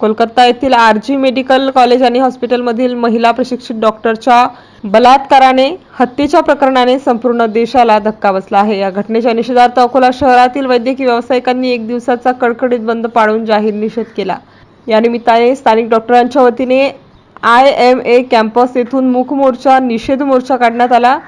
कोलकाता येथील R G medical college आणि हॉस्पिटलमधील महिला प्रशिक्षित डॉक्टरच्या बलात्काराने हत्येच्या प्रकरणाने संपूर्ण देशाला धक्का बसला आहे. या घटनेच्या निषेधार्थ अकोला शहरातील वैद्यकीय व्यावसायिकांनी एक दिवसाचा कडकडीत बंद पाळून जाहीर निषेध केला. या निमित्ताने स्थानिक डॉक्टरांच्या वतीने आय एम ए कॅम्पस येथून मूक मोर्चा निषेध मोर्चा काढण्यात आला.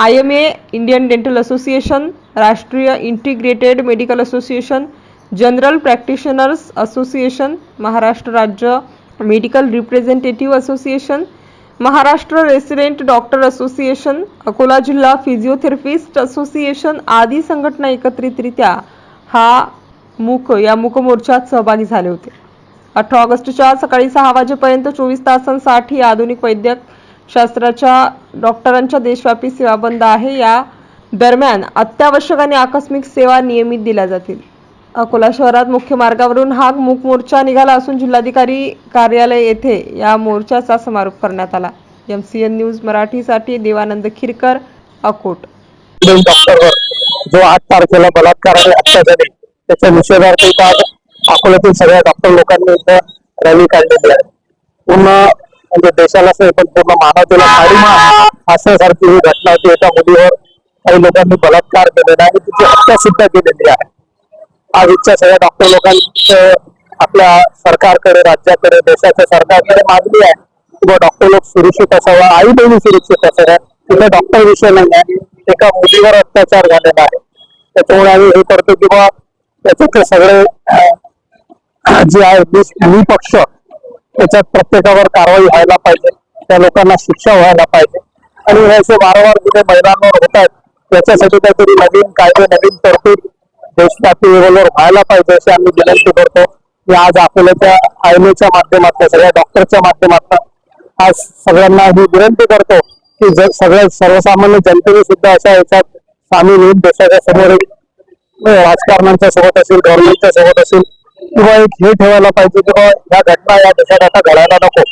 I M A Indian dental association राष्ट्रीय integrated medical association general practitioners association Maharashtra राज्य medical representative association Maharashtra resident doctor association Akola जिल्हा फिजिओथेरपिस्ट असोसिएशन आदी संघटना एकत्रितरित्या हा मूक या मूकमोर्चात सहभागी झाले होते. अठरा ऑगस्टच्या सकाळी सहा वाजेपर्यंत चोवीस तासांसाठी आधुनिक वैद्यक शास्त्राच्या डॉक्टरांच्या देशव्यापी सेवा बंद आहे. या दरम्यान अत्यावश्यक आणि आकस्मिक सेवा नियमित दिल्या जातील. अकोला शहरात मुख्य मार्गावरून हा मूक मोर्चा निघाला असून जिल्हाधिकारी कार्यालय येथे या मोर्चाचा समारोप करण्यात आला. एम सी एन न्यूज मराठीसाठी देवानंद खिरकर अकोट. जो आठ तारखेला बलात्काराने हत्या झाली त्याच्या निषेधार्थ आज अकोल्यातील सगळ्या डॉक्टर लोकांनी इथं रॅली काढलेली आहे. पूर्ण म्हणजे देशाला असं पण पूर्ण मानवतेला पाठिंबा असण्यासारखी ही घटना होती. एका मुलीवर काही लोकांनी बलात्कार केलेला आणि तिची हत्या सुद्धा केलेली आहे. आज इच्छा सगळ्या डॉक्टर लोकांचं आपल्या सरकारकडे राज्याकडे देशाच्या सरकारकडे मागणी आहे. किंवा डॉक्टर लोक सुरक्षित असावा आई बहिणी सुरक्षित असाव्या तिथे डॉक्टर विषय नाही आहे. एका मुलीवर अत्याचार झालेला आहे. त्याच्यामुळे आम्ही हे करतो किंवा त्याच्यातले सगळे जे आहे नि- निपक्ष त्याच्यात प्रत्येकावर कारवाई व्हायला पाहिजे. त्या लोकांना शिक्षा व्हायला पाहिजे. आणि हे असे वारंवार जिथे महिलांवर होत आहेत याच्यासाठी काहीतरी नवीन कायदे नवीन तरतूद देशव्यापी लेवलवर व्हायला पाहिजे अशी आम्ही विनंती करतो. की आज अकोल्याच्या आयनेच्या माध्यमातून सगळ्या डॉक्टरच्या माध्यमातून आज सगळ्यांना ही विनंती करतो की जर सगळ्या सर्वसामान्य जनतेने सुद्धा अशा याच्यात सामील होऊन देशाच्या समोर राजकारणांच्या हो, राजकारण्यांच्या सोबत असेल गव्हर्नमेंटच्या सोबत असेल किंवा एक हे ठेवायला पाहिजे की बाबा या घटना या देशात आता घडायला नको.